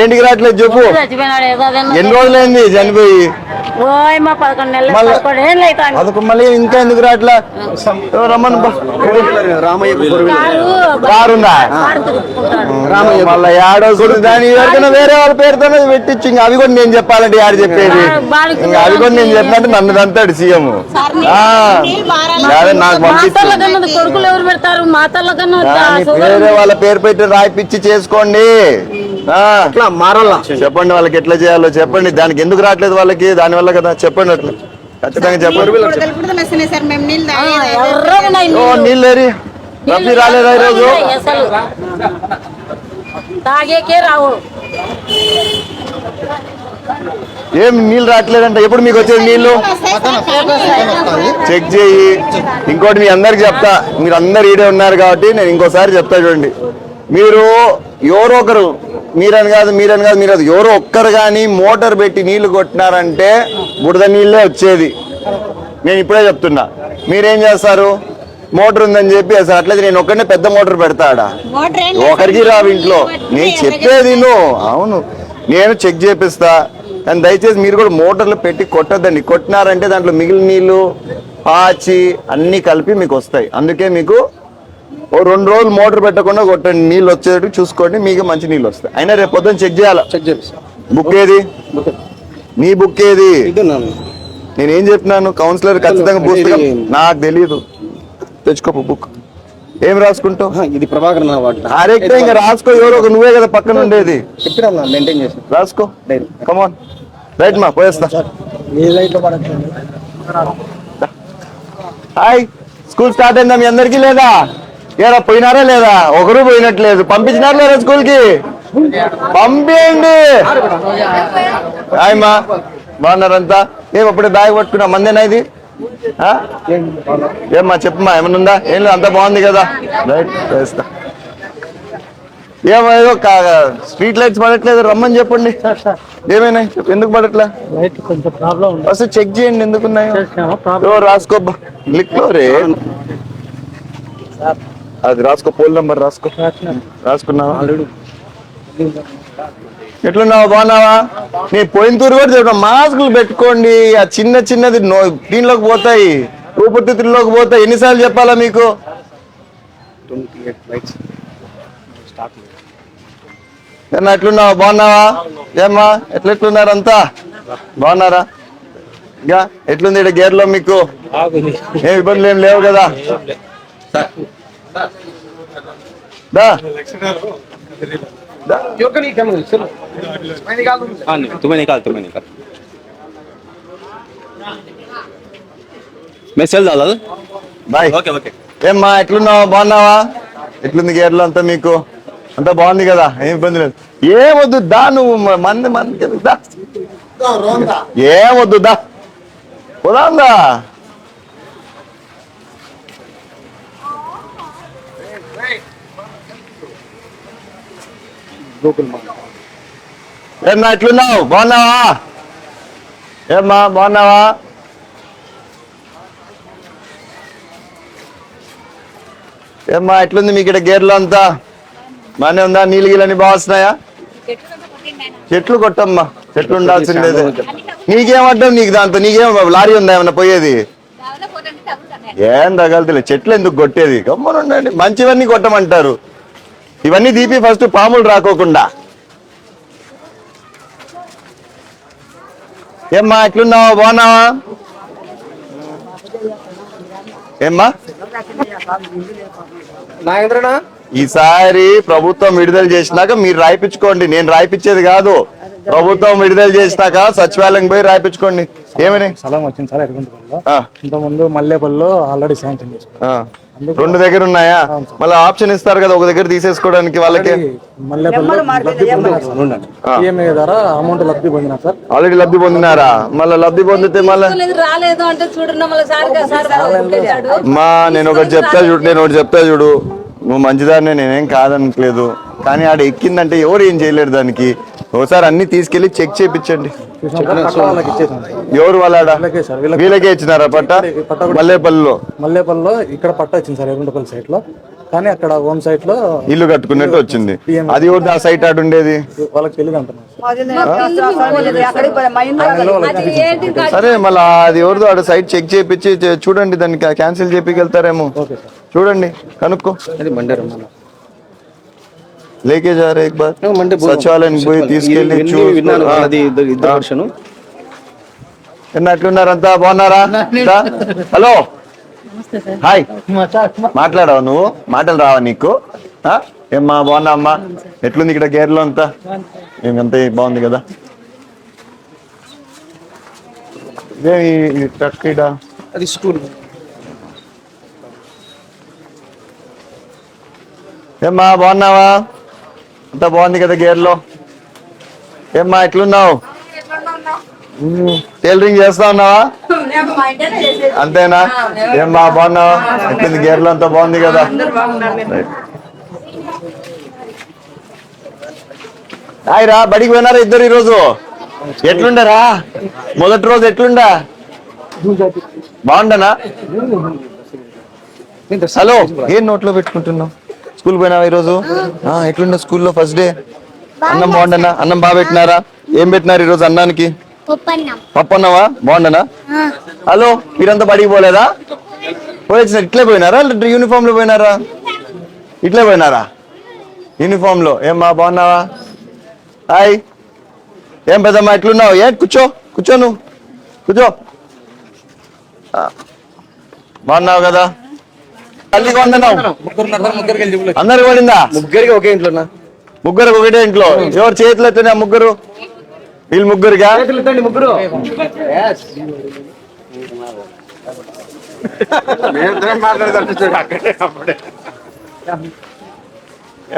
ఏంటికి రావట్లేదు చెప్పు. ఎన్ని రోజులైంది చనిపోయి? మళ్ళా- అదొక ఇంకా ఎందుకు రావట్లా? ఓ రమ్మను బా. కారుందా మళ్ళీ ఏడవకుండా దాని ఎవరికైనా వేరే వాళ్ళ పేరుతోనే పెట్టించు. ఇంకా అవి కూడా నేను చెప్పాలంటే యాడు చెప్పేది? ఇంకా అవి కూడా నేను చెప్పినట్టు నన్ను దంతాడు సీఎం. నాకు పంపించు వేరే వాళ్ళ పేరు పెట్టి రాయిపిచ్చి చేసుకోండి. చెప్పండి వాళ్ళకి ఎట్లా చేయాలో చెప్పండి. దానికి ఎందుకు రావట్లేదు వాళ్ళకి? దాని వల్ల కదా చెప్పండి అట్లా. ఖచ్చితంగా చెప్పండి. ఓ రఫీ రాలేదా ఈరోజు? అసలు. తాగేకే రావు. ఏం నీళ్ళు రావట్లేదంట? ఎప్పుడు మీకు వచ్చేది నీళ్ళు? చెక్ చేయి. ఇంకోటి మీ అందరికి చెప్తా. మీరు అందరు ఈడే ఉన్నారు కాబట్టి నేను ఇంకోసారి చెప్తా చూడండి. మీరు ఎవరో ఒకరు మీరని కాదు మీరని కాదు మీరు ఎవరో ఒక్కరు కానీ మోటార్ పెట్టి నీళ్ళు కొట్టినారంటే బుడద నీళ్ళే వచ్చేది. నేను ఇప్పుడే చెప్తున్నా. మీరేం చేస్తారు? మోటార్ ఉందని చెప్పి అసలు అట్లయితే నేను ఒక్కడనే పెద్ద మోటార్ పెడతాడా? ఒకరికి రావు ఇంట్లో. నేను చెప్పేది నువ్వు అవును. నేను చెక్ చేపిస్తా. కానీ దయచేసి మీరు కూడా మోటార్లు పెట్టి కొట్టద్దండి. కొట్టినారంటే దాంట్లో మిగిలిన నీళ్ళు పాచి అన్ని కలిపి మీకు వస్తాయి. అందుకే మీకు ఓ రెండు రోజులు మోటార్ పెట్టకుండా కొట్టండి నీళ్ళు వచ్చేటట్టు చూసుకోండి మీకు మంచి నీళ్ళు వస్తాయి. అయినా రేపు పొద్దున్న చెక్ చేయాలా? చెక్ చేపిస్తా బుక్ ఏది? నీ బుక్ ఏది? నేను ఏం చెప్పినాను కౌన్సిలర్ ఖచ్చితంగా పుస్తకం నాకు తెలియదు తెచ్చుకో బుక్. ఏం రాసుకుంటావు? ఇది ప్రభాకర్ కరెక్ట్ ఇంకా రాసుకో ఎవరో ఒక నువ్వే కదా పక్కన ఉండేది. మెయింటైన్ చేసి. రాసుకో. కమాన్ రైట్ మా పోయేస్తా. హాయ్. స్కూల్ స్టార్ట్ అయిందా మీ అందరికీ లేదా? ఏరా పోయినారా లేదా? ఒకరు పోయినట్లేదు. పంపించినారా లేదా స్కూల్కి పంపించండి. హాయ్ మా బాగున్నారంతా? ఏం అప్పుడే బ్యాగ్ పట్టుకున్నా మందేనా ఇది? ఏమ్మా చెప్పమ్మా ఏమన్నా ఉందా? ఏం లేదు అంతా బాగుంది కదా? రైట్ వేస్తా. ఏమో ఏదో స్ట్రీట్ లైట్స్ పడట్లేదు రమ్మని చెప్పండి. ఏమైనా? ఎందుకు పడట్లే? లైట్ కొంచెం ప్రాబ్లం ఉంది. అసలు చెక్ చేయండి ఎందుకున్నాయో రాసుకోబ్బా లిక్లో రే. అది రాసుకో పోల్ నెంబర్ రాసుకో. రాసుకున్నావా? ఎట్లున్నావా? బాగున్నావా? నీ పోయిన తూరు కూడా చెప్పడం మాస్కులు పెట్టుకోండి. ఆ చిన్న చిన్నది నో దీనిలోకి పోతాయి. ఊపిరితిత్తుల్లోకి పోతాయి. ఎన్నిసార్లు చెప్పాలా మీకు? ఏమన్నా ఎట్లున్నావా? బాగున్నావా? ఏమ్మా ఎట్లా ఎట్లున్నారు అంతా? బాగున్నారా? ఇంకా ఎట్లుంది ఇక్కడ గేర్లో మీకు ఏం ఇబ్బందులు ఏం లేవు కదా? దా దా. तुम्हें निकाल तुम्हें निकाल मैं सेल डाला బాయ్ ओके ओके ఏమ్మా ఎట్లున్నావా బాగున్నావా ఎట్లుంది గేర్లో అంతా మీకు అంతా బాగుంది కదా ఏం ఇబ్బంది లేదు ఏమొద్దు దా నువ్వు మ- మంది మంది దా ఏమొద్దు దా పోదాందా ఏమ్మా ఎట్లున్నావు? బాగున్నావా? ఏమ్మా బాగున్నావా? ఏమ్మా ఎట్లుంది మీకు ఇక్కడ గేర్లో అంతా? బానే ఉందా? నీళ్ళు గీళ్ళని బాగా వస్తున్నాయా? చెట్లు కొట్టమ్మా. చెట్లు ఉండాల్సిందే నీకేమడ్డం నీకు దాంతో? నీకేం లారీ ఉందా ఏమన్నా పోయేది? ఏం తగలుతులే. చెట్లు ఎందుకు కొట్టేది? గమ్మని ఉండండి మంచివన్నీ కొట్టమంటారు. ఇవన్నీ దీపి ఫస్ట్ పాములు రాకోకుండా. ఏమ్మా ఎట్లున్నావా? బాగున్నావా? ఏమ్మా? నాగేంద్రనా? ఈసారి ప్రభుత్వం విడుదల చేసినాక మీరు రాయిపించుకోండి. నేను రాయిపించేది కాదు. ప్రభుత్వం విడుదల చేసినాక సచివాలయం పోయి రాయిపించుకోండి ఏమని? స్థలం వచ్చింది సార్ ఎరుగుంటపల్లిలో ఇంతకుముందు మల్లేపల్లిలో ఆల్రెడీ శాంక్షన్ చేసుకున్నాం. రెండు దగ్గర ఉన్నాయా? మళ్ళీ ఆప్షన్ ఇస్తారు కదా ఒక దగ్గర తీసేసుకోవడానికి వాళ్ళకి? ద్వారా అమౌంట్ లబ్ధి పొందినా సార్. ఆల్రెడీ లబ్ధి పొందినారా? మళ్ళీ లబ్ధి పొందితే మళ్ళీ రాలేదు అంటే చూడండి. మా నేను ఒకటి చెప్తా చూడు నేను ఒకటి చెప్తా చూడు. నువ్వు మంచిదాన్ని నేనేం కాదనట్లేదు. కానీ ఆడ ఎక్కిందంటే ఎవరు ఏం చేయలేరు దానికి. ఒకసారి అన్ని తీసుకెళ్ళి చెక్ చేయించండి. ఎవరు వాళ్ళాడ? వీళ్ళకే ఇచ్చినారా పట్ట? మల్లేపల్లిలో. మల్లేపల్లిలో ఇక్కడ పట్టా వచ్చింది సార్ ఎరుగుంటపల్లి సైట్లో. కానీ అక్కడ హోమ్ సైట్లో ఇల్లు కట్టుకున్నట్టు వచ్చింది. అది కూడా ఆ సైట్ ఆడు ఉండేది? వాళ్ళకి తెలియదు అంటున్నారు అది ఏంటి ఇంకా సరే మళ్ళీ అది ఎవరిదో ఆడ సైట్ చెక్ చేయించి చే- చూడండి దాన్ని క్యాన్సిల్ చేపికెళ్తారేమో. Okay sir. చూడండి కనుక్కో. లేకే జారే ఎక్ బార్ మండే బోల్ సచివాలయం పోయి తీసుకెళ్ళి విన్ని- చూ- విన్నాను ఆ. అది ఇద్దరు ఇద్దరు వర్షన్ ఎన్న అట్లున్నారంతా బాగున్నారా. హలో. హాయ్. మాట్లాడావు నువ్వు? మాటలు రావా నీకు? ఏమ్మా బాగున్నా అమ్మా ఎట్లుంది ఇక్కడ గేర్లో అంతా? మేమంతా బాగుంది కదా? ట్రక్ అది స్కూల్. ఏమ్మా బాగున్నావా? అంత బాగుంది కదా గేర్లో. ఏమ్మా ఎట్లున్నావు? టైలరింగ్ చేస్తా ఉన్నావా? అంతేనా? ఏమ్మా బాగున్నావా? ఎట్లుంది గేర్లో అంతా బాగుంది కదా? హాయ్ రా బడికి పోయినారా ఇద్దరు ఈరోజు? ఎట్లుండరా? మొదటి రోజు ఎట్లుండా? బాగుండనా? హలో ఏం నోట్లో పెట్టుకుంటున్నావు? స్కూల్ పోయినావా ఈరోజు? ఎట్లుండే స్కూల్లో ఫస్ట్ డే అన్నం బాగుండనా? అన్నం బాగా పెట్టినారా? ఏం పెట్టినారు ఈరోజు అన్నానికి? ఒప్పన్నం పప్పు అన్నవా బాగుండనా హలో మీరంతా బడికి పోలేదా? పోయొచ్చిన ఇట్లే పోయినారా? యూనిఫామ్లో పోయినారా? ఇట్లే పోయినారా? యూనిఫామ్లో. ఏమ్మా బాగున్నావా? హాయ్. ఏం పెద్దమ్మా ఎట్లున్నావు? ఏ కూర్చో కూర్చో నువ్వు. కూర్చో. బాగున్నావు కదా? తల్లికి వందనావు అందరికి పడిందా ముగ్గురికి ఒకే ఇంట్లోనా? ముగ్గురు ఒకటే ఇంట్లో. ఎవరు చేతులు ఎత్తున్నా ముగ్గురు? వీళ్ళు ముగ్గురుగా ముగ్గురు.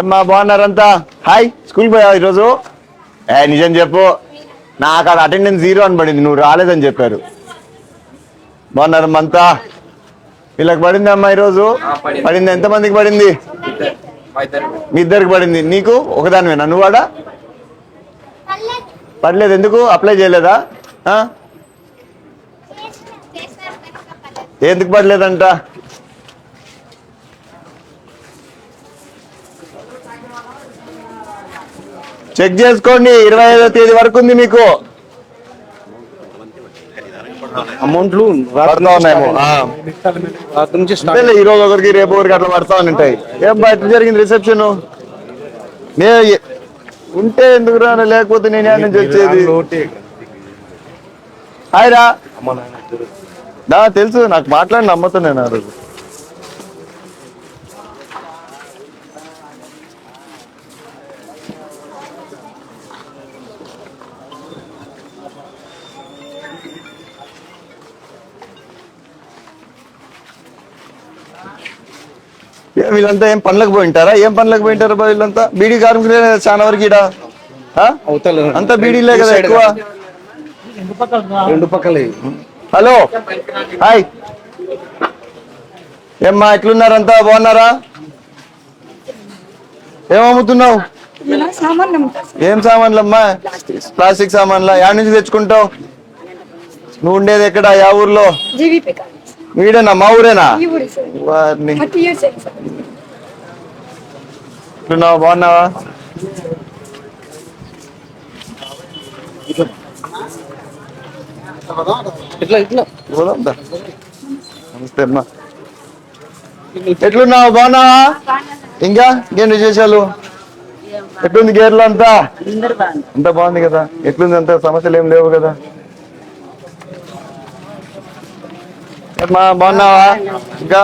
ఏమ్మా బాగున్నారంతా? హాయ్ స్కూల్ పోయావు ఈరోజు? ఏ నిజం చెప్పు. నాకు అక్కడ అటెండెన్స్ జీరో అని పడింది నువ్వు రాలేదని చెప్పారు. బాగున్నారమ్మా అంతా? వీళ్ళకి పడింది అమ్మా ఈరోజు? పడింది. ఎంతమందికి పడింది? మీ ఇద్దరికి పడింది. నీకు ఒకదానివేనా? నువ్వు వాడా పడలేదు. ఎందుకు? అప్లై చేయలేదా? ఎందుకు పడలేదంట? చెక్ చేసుకోండి. ఇరవై ఐదో తేదీ వరకు ఉంది మీకు. అమౌంట్లు పడతా ఉన్నాయేమో ఆ. రాత్రి నుంచి స్టార్ట్ అంతేలే, ఈ రోజు ఒకరికి రేపు ఒకరికి అట్లా పడతా ఉంటాయి. ఏం బా ఎట్లా జరిగింది రిసెప్షన్? నే ఉంటే ఎందుకు రా లేకపోతే నేను నుంచి వచ్చేది? హాయ్ రా. నా తెలుసు నాకు మాట్లాడి నమ్మతో నేను ఆ రోజు. వీళ్ళంతా ఏం పనులకు పోయింటారా ఏం పనులకు పోయింటారు బా వీళ్ళంతా? బీడీ కార్మికులే చాలా వరకు? అవతల అంతా బీడీలే కదా ఎక్కువ? రెండు పక్కలే. హలో. హాయ్. ఏమ్మా ఎట్లున్నారంతా బాగున్నారా? ఏం అమ్ముతున్నావు? ఏం సామాన్లమ్మా? ప్లాస్టిక్ సామాన్లా? యాడ్ నుంచి తెచ్చుకుంటావు? నువ్వు ఉండేది ఎక్కడ? యా ఊర్లో? వీడేనా మా ఊరేనా? వారిని. ఎట్లున్నావు బాగున్నావా ఇట్లా ఇట్లా. పోదాం దా. నమస్తే అమ్మా. ఎట్లున్నావు? బాగున్నావా ఇంకా? ఇంకేం విశేషాలు? ఎట్లుంది గేర్లు అంతా? అంతా బాగుంది కదా. ఎట్లుంది అంత? సమస్యలు ఏం లేవు కదా. అమ్మా బాగున్నావా ఇంకా?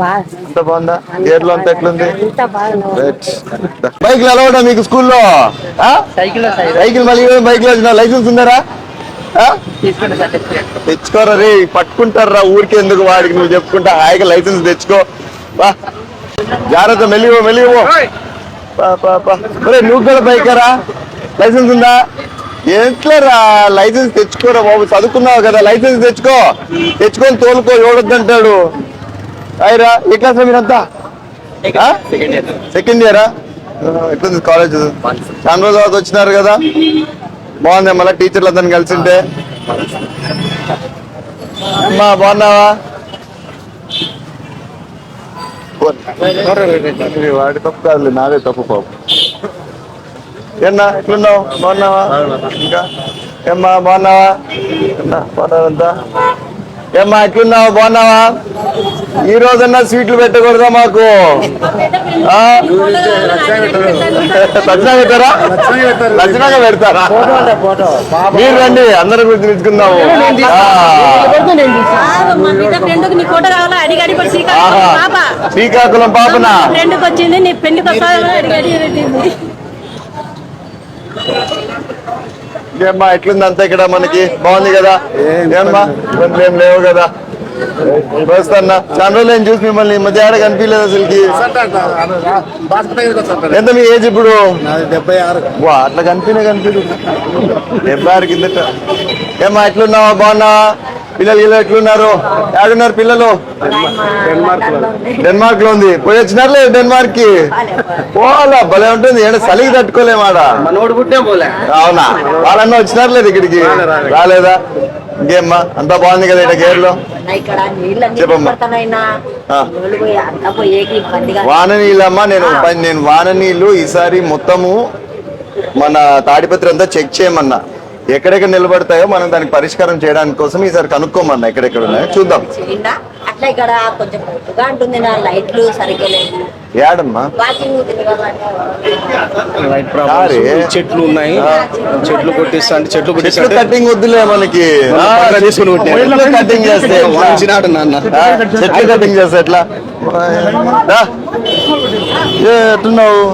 అంత బాగుందా? గేర్లు అంతా ఎట్లుంది? బైక్ మీకు స్కూల్లో? సైకిల్ మళ్ళీ బైక్లో వచ్చిన లైసెన్స్ ఉందారా? ఆ? తెచ్చుకోరా రే పట్టుకుంటారా? ఊరికి ఎందుకు వాడికి? నువ్వు చెప్పుకుంటా హాయిగా లైసెన్స్ తెచ్చుకో. బా. జాగ్రత్త మెల్లివో మెల్లివో పా. ఒరేయ్, నువ్వు కూడా బైకరా? లైసెన్స్ ఉందా? ఎట్లరా లైసెన్స్ తెచ్చుకోరా బాబు. చదువుకున్నావు కదా లైసెన్స్ తెచ్చుకో. తెచ్చుకొని తోలుకో ఎవడొద్దంటాడు అయ్యరా ఏ క్లాస్ మీరంతా? సెకండ్ ఇయరా ఎట్లుంది కాలేజ్ చాలా రోజుల తర్వాత వచ్చినారు కదా? బాగుంది మళ్ళీ టీచర్లు అందరిని కలిసి ఉంటే అమ్మా బాగున్నావా? వాడి తప్పు కాదులే నాదే తప్పు పాపం. ఏన్నా ఎట్లున్నావు? బాగున్నావా? ఇంకా? ఏమ్మా బాగున్నావా? బాగున్నావంతా ఏమ్మా ఎట్లున్నావు? బాగున్నావా? ఈ రోజన్నా స్వీట్లు పెట్టకూడదా మాకు? లక్షణంగా పెట్టారా? లక్షణంగా పెడతారా? మీరు రండి అందరం గురించి తెలుసుకుందాము. ఆ. మా బిడ్డ ఫ్రెండ్కి నీ ఫోటో కావాలా అడిగి అడిగి పడి. శ్రీకాకుళం పాపనా? ఏమ్మా ఎట్లుంది అంతా ఇక్కడ మనకి? బాగుంది కదా? ఏమ్మా ఇబ్బందులు ఏం లేవు కదా? వస్తాన్నా చాలా రోజులు ఏం చూసి మిమ్మల్ని మధ్య ఆడ కనిపించలేదు అసలుకి? ఎంత మీ ఏజ్ ఇప్పుడు? డెబ్బై ఆరు. వా అట్లా కనిపినే కనిపించదు డెబ్బై ఆరు కిందట. ఏమ్మా ఎట్లున్నావా? బాగున్నావా? పిల్లలు ఇలా ఎట్లున్నారు? ఎక్కడున్నారు పిల్లలు? డెన్మార్క్లో ఉంది. పోయి వచ్చినారు లేదు డెన్మార్క్కి పోవాలా భలే ఉంటుంది. ఏడ చలికి తట్టుకోలేమాడ పోలే. అవునా? వాళ్ళన్నా వచ్చినారు లేదు ఇక్కడికి రాలేదా? ఇంకేమ్మా? అంతా బాగుంది కదా ఇక్కడ గేర్లో వాన నీళ్ళమ్మా నేను నేను వాన నీళ్ళు ఈసారి మొత్తము మన తాడిపత్రి అంతా చెక్ చేయమన్నా. ఎక్కడెక్కడ నిలబడతాయో మనం దానికి పరిష్కారం చేయడానికి కోసం ఈసారి కనుక్కోమన్నా ఎక్కడెక్కడ ఉన్నాయో. చూద్దాం. అట్లా ఇక్కడ కొంచెం పొట్టుగా ఉంటుంది నా లైట్లు సరిగ్గా లేవు. ఏడమ్మా లైట్ సారీ. చెట్లు ఉన్నాయి. చెట్లు కొట్టిస్తా అంటే చెట్లు కొట్టిస్తా కటింగ్ వద్దులే మనకి. కటింగ్ చేస్తే ఎట్లా? వాంచినాడు నాన్న. చెట్లు కటింగ్ చేస్తే ఎట్లా? ఎట్లున్నావు?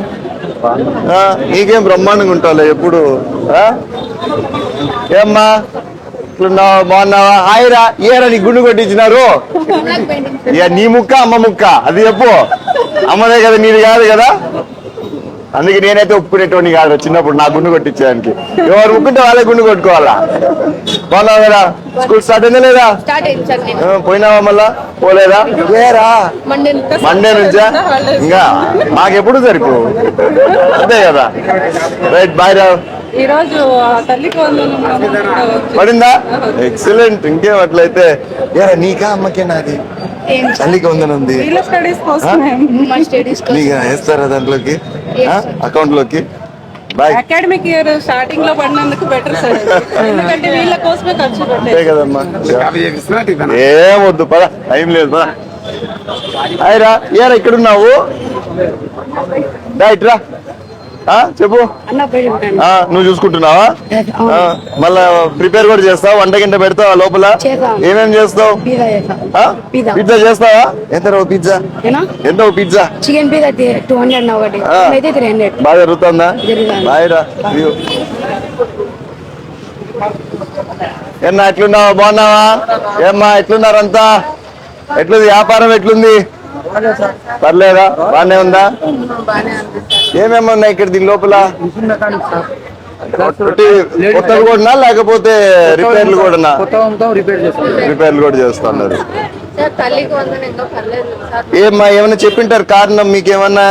నీకేం బ్రహ్మాండంగా ఉంటావులే ఎప్పుడు? ఏమ్మా? ఇట్లున్నావా బాగున్నావా? హాయిరా ఏరా నీ గుండు కొట్టించినారు? ఇక నీ ముక్క అమ్మ ముక్క. అది చెప్పు. అమ్మదే కదా నీది కాదు కదా? అందుకే నేనైతే ఒప్పుకునేటోని కాదు చిన్నప్పుడు నా గుండు కొట్టించడానికి ఎవరు ముక్కుంటే వాళ్ళే గుండు కొట్టుకోవాలా? బాగున్నావు కదా? స్కూల్ స్టార్ట్ అయిందా లేదా? పోయినావా మళ్ళా? పోలేదా? ఏరా మండే మండే నుంచా? ఇంకా మాకెప్పుడు సరిపో అంతే కదా. రైట్ బాయ్ రా. ఈ రోజు తల్లికి వందనం పడిందా? ఎక్సలెంట్. ఇంకేం అట్లయితే? ఏరా నీకా అమ్మకే నాది? తల్లికి ఉందనుంది నీకు వేస్తారా దాంట్లోకి? అకౌంట్లోకి బాయ్ అకాడమిక్ ఇయర్ స్టార్టింగ్లో పడినందుకు బెటర్ సార్ ఎందుకంటే వీళ్ళ కోసమే ఖర్చు కదమ్మా. ఏం వద్దు పద. టైం లేదు పద. ఏరా ఇక్కడ ఉన్నావు రా. చెప్పు. ఆ, నువ్వు చూసుకుంటున్నావా? ఆ, మళ్ళా ప్రిపేర్ కూడా చేస్తావు? వంట గింట పెడతావా లోపల? ఏమేం చేస్తావు? ఆ? పిజ్జా. చేస్తావా? ఎంత పిజ్జా? ఎంత ఓ pizza? Chicken pizza two hundred ఒకటి. ఆ. అయితే త్రీ హండ్రెడ్ బాగా జరుగుతుందా జరుగుతుంది. బాయ్ రా ఇదిగో. ఏమ్మా ఎట్లున్నావా? బాగున్నావా? ఏమ్మా ఎట్లున్నారంతా ఎట్లుంది? వ్యాపారం ఎట్లుంది? పర్లేదా? బానే ఉందా? ఏమేమి ఉన్నాయి ఇక్కడ దీని లోపల? కొత్తలు కూడా లేకపోతే రిపేర్లు కూడా రిపేర్లు కూడా చేస్తున్నారు. ఏమ్మా ఏమైనా చెప్పింటారు కారణం? మీకు ఏమన్నా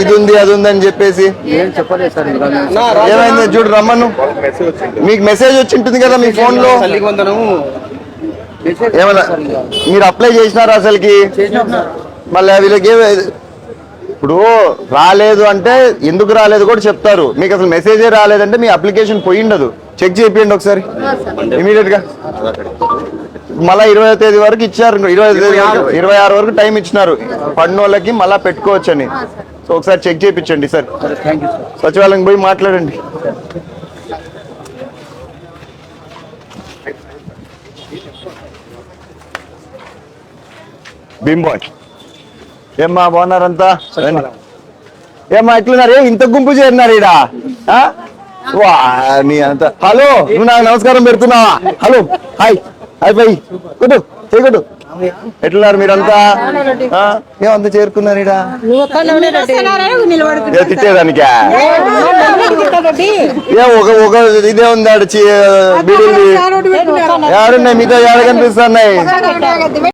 ఇది ఉంది అది ఉంది అని చెప్పేసి? ఏమైంది? చూడు రమ్మను. మీకు మెసేజ్ వచ్చి ఉంటుంది కదా మీ ఫోన్లో ఏమన్నా మీరు అప్లై చేసినారా అసలుకి? మళ్ళీ వీళ్ళకి ఏమి ఇప్పుడు రాలేదు అంటే ఎందుకు రాలేదు కూడా చెప్తారు. మీకు అసలు మెసేజే రాలేదంటే మీ అప్లికేషన్ పోయిండదు చెక్ చేయండి ఒకసారి. ఇమీడియట్గా. మళ్ళా ఇరవై తేదీ వరకు ఇచ్చారు. ఇరవై తేదీ ఇరవై ఆరు వరకు టైం ఇచ్చినారు. పడిన వాళ్ళకి మళ్ళా పెట్టుకోవచ్చని. సో ఒకసారి చెక్ చేయించండి సార్. సచివాలయం పోయి మాట్లాడండి. బింబాయ్ ఏమ్మా బాగున్నారంతా. ఏమ్మా ఎట్లున్నారు? ఏ ఇంత గుంపు చేరినారు ఈడ? ఆ? వా నీ అంత. హలో నువ్వు నాకు నమస్కారం పెడుతున్నావా? Hello hi hi bye. కొట్టు చేయి కొట్టు ఎట్లున్నారు మీరంతా? ఏమంతా చేరుకున్నారు ఏ తిట్టేదానికా? ఏ ఒక ఒక ఇదే ఉంది ఆడ బీడీలు. ఏడున్నాయి మీతో ఏడ కనిపిస్తున్నాయి?